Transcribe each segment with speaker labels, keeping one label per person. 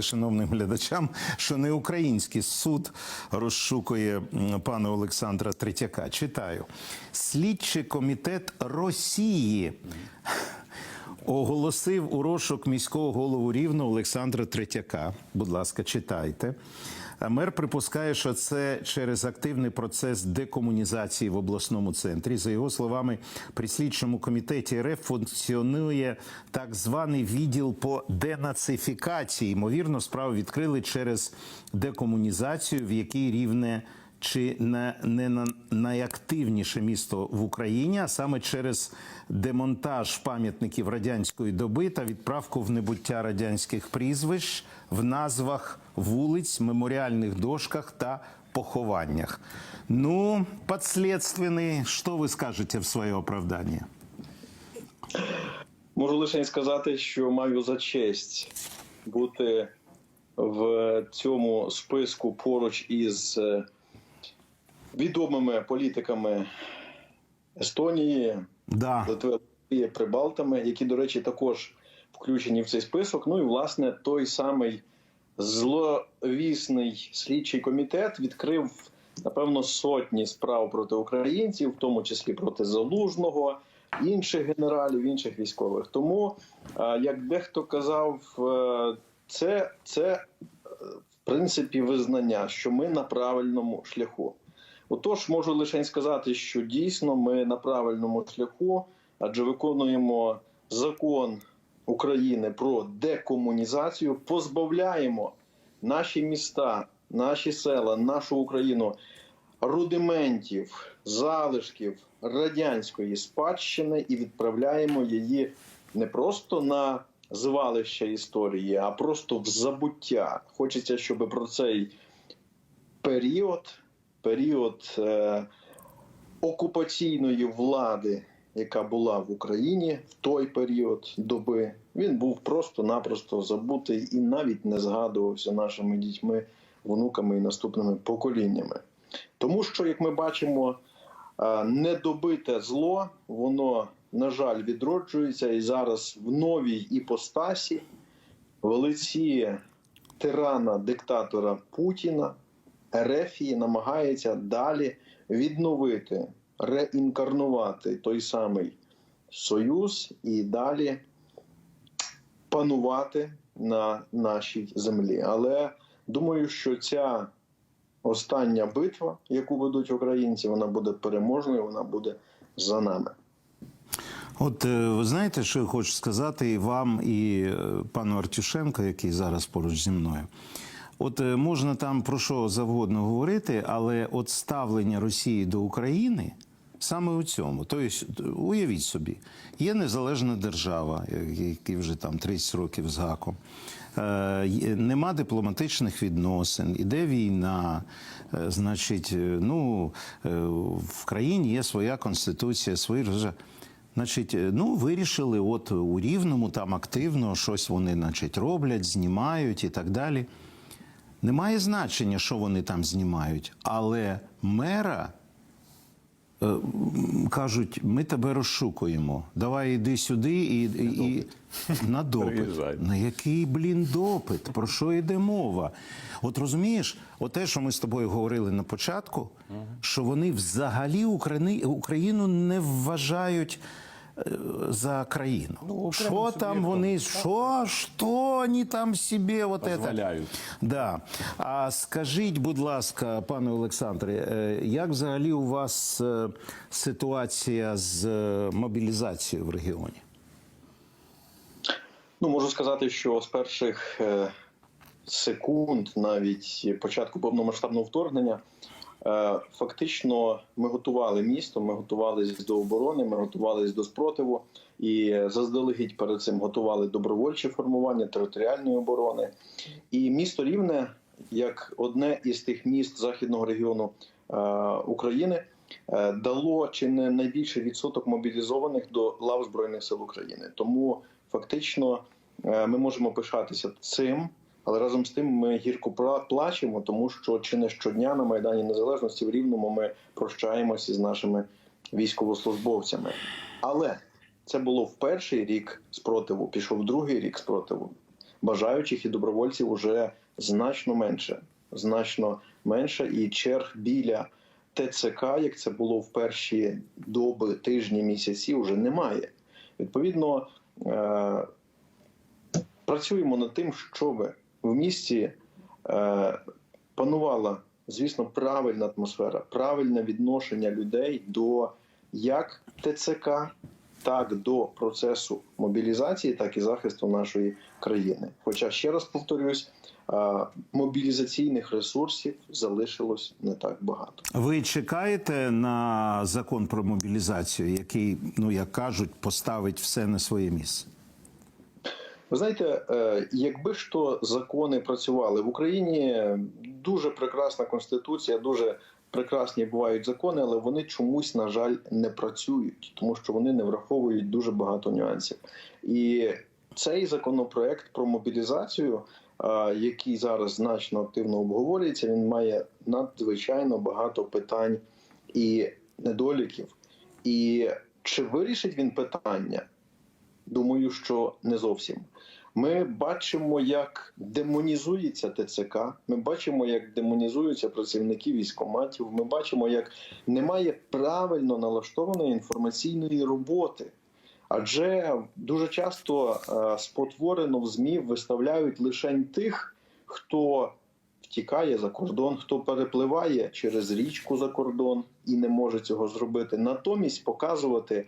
Speaker 1: Шановним глядачам, що не український суд розшукує пана Олександра Третяка. Читаю. Слідчий комітет Росії оголосив у розшук міського голову Рівного Олександра Третяка. Будь ласка, читайте. Мер припускає, що це через активний процес декомунізації в обласному центрі. За його словами, при слідчому комітеті РФ функціонує так званий відділ по денацифікації. Ймовірно, справу відкрили через декомунізацію, в якій рівне чи не, не на найактивніше місто в Україні, а саме через демонтаж пам'ятників радянської доби та відправку в небуття радянських прізвищ в назвах вулиць, меморіальних дошках та похованнях. Ну, подследственный, что вы скажете в своє оправдання?
Speaker 2: Можу лише сказати, що маю за честь бути в цьому списку поруч із е, відомими політиками Естонії,
Speaker 1: Да.
Speaker 2: Литви, Латвії, Прибалтами, які, до речі, також включені в цей список. Ну і власне той самий зловісний слідчий комітет відкрив напевно сотні справ проти українців, в тому числі проти залужного, інших генералів, інших військових. Тому, е, як дехто казав, е, це, це е, в принципі визнання, що ми на правильному шляху. Отож, можу лише сказати, що дійсно ми на правильному шляху, адже виконуємо закон України про декомунізацію, позбавляємо наші міста, наші села, нашу Україну рудиментів, залишків радянської спадщини і відправляємо її не просто на звалище історії, а просто в забуття. Хочеться, щоб про цей період, період е, окупаційної влади, яка була в Україні в той період доби, він був просто-напросто забутий і навіть не згадувався нашими дітьми, внуками і наступними поколіннями. Тому що, як ми бачимо, е, недобите зло, воно, на жаль, відроджується і зараз в новій іпостасі, в лиці тирана диктатора Путіна, Ерефії намагається далі відновити, реінкарнувати той самий союз і далі панувати на нашій землі. Але думаю, що ця остання битва, яку ведуть українці, вона буде переможною, вона буде за нами.
Speaker 1: От е, ви знаєте, що я хочу сказати і вам, і е, пану Артюшенко, який зараз поруч зі мною. От е, можна там про що завгодно говорити, але от ставлення Росії до України саме у цьому. Тобто, уявіть собі, є незалежна держава, який вже там 30 років з гаком. Е, Нема дипломатичних відносин, іде війна. е, Значить, е, ну е, в країні є своя конституція, свої Значить, е, ну вирішили, от у Рівному там активно щось вони, значить, роблять, знімають і так далі. Немає значення, що вони там знімають, але мера е, кажуть, ми тебе розшукуємо. Давай іди сюди і, і, і на допит. На який блін допит? Про що йде мова? От розумієш, оте, що ми з тобою говорили на початку, що вони взагалі Украни- Україну не вважають. За країну.
Speaker 3: Ну,
Speaker 1: що там вони, що, що вони там собі от это? Да. А скажіть, будь ласка, пане Олександре, е, як взагалі у вас е, ситуація з е, мобілізацією в регіоні?
Speaker 2: Ну, можу сказати, що з перших секунд, навіть початку повномасштабного вторгнення, фактично ми готували місто, ми готувалися до оборони, ми готувалися до спротиву і заздалегідь перед цим готували добровольчі формування територіальної оборони. І місто Рівне, як одне із тих міст західного регіону е, України, е, дало чи не найбільший відсоток мобілізованих до лав збройних сил України. Тому фактично е, ми можемо пишатися цим. Але разом з тим ми гірко пла- плачемо, тому що чи не щодня на майдані незалежності в Рівному ми прощаємося з нашими військовослужбовцями. Але це було в перший рік спротиву, пішов другий рік спротиву. бажаючих і добровольців уже значно менше. Значно менше, і черг біля ТЦК, як це було в перші доби, тижні, місяці, вже немає. Відповідно, е, працюємо над тим, щоб в місті е, панувала, звісно, правильна атмосфера, правильне відношення людей до як ТЦК, так до процесу мобілізації, так і захисту нашої країни. Хоча ще раз повторюсь, е, мобілізаційних ресурсів залишилось не так багато.
Speaker 1: Ви чекаєте на закон про мобілізацію, який, ну як кажуть, поставить все на своє місце?
Speaker 2: Ви знаєте, е, якби ж то закони працювали в Україні, дуже прекрасна конституція, дуже прекрасні бувають закони, але вони чомусь, на жаль, не працюють, тому що вони не враховують дуже багато нюансів. І цей законопроект про мобілізацію, е, який зараз значно активно обговорюється, він має надзвичайно багато питань і недоліків. І чи вирішить він питання? Думаю, що не зовсім. Ми бачимо, як демонізується ТЦК. Ми бачимо, як демонізуються працівники військоматів. Ми бачимо, як немає правильно налаштованої інформаційної роботи. Адже дуже часто е, спотворено в ЗМІ виставляють лише тих, хто втікає за кордон, хто перепливає через річку за кордон і не може цього зробити. Натомість показувати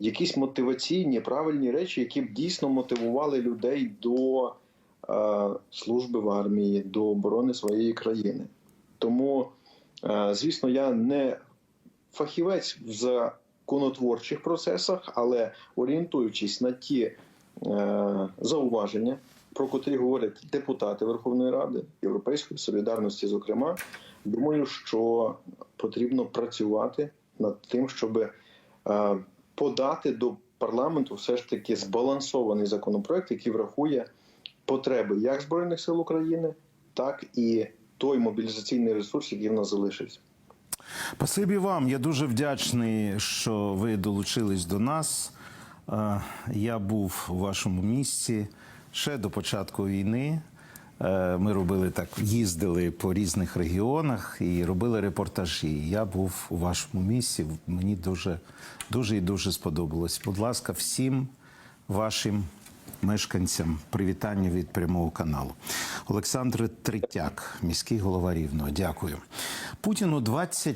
Speaker 2: якісь мотиваційні правильні речі, які б дійсно мотивували людей до е, служби в армії, до оборони своєї країни. Тому, е, звісно, я не фахівець в законотворчих процесах, але орієнтуючись на ті е, зауваження, про котрі говорять депутати Верховної Ради, Європейської солідарності, зокрема, думаю, що потрібно працювати над тим, щоб е, подати до парламенту все ж таки збалансований законопроект, який врахує потреби як збройних сил України, так і той мобілізаційний ресурс, який в нас залишився.
Speaker 1: Спасибі вам. Я дуже вдячний, що ви долучились до нас. Е, Я був у вашому місці ще до початку війни. Е, Ми робили так, їздили по різних регіонах і робили репортажі. Я був у вашому місці. Мені дуже, дуже і дуже сподобалось. Будь ласка, всім вашим мешканцям привітання від прямого каналу. Олександр Третяк, міський голова Рівного. Дякую. Путіну 20